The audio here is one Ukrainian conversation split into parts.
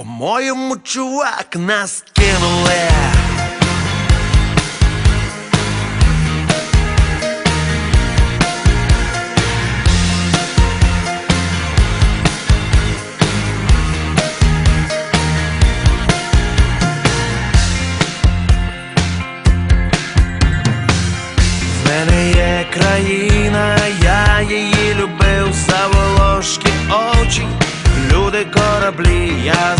По-моєму, чувак, нас кинули. Країна, я її любив за волошки очі, люди кораблі, я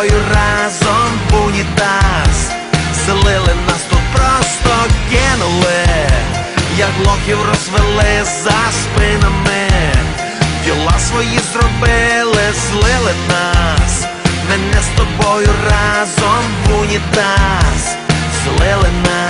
тобою разом в унітаз. Злили нас тут просто кинули, як лохів розвели за спинами, діла свої зробили, злили нас, мене з тобою разом в унітаз, злили. Нас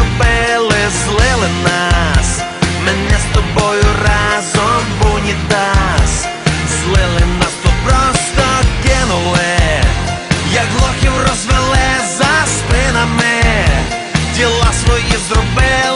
que zrobil.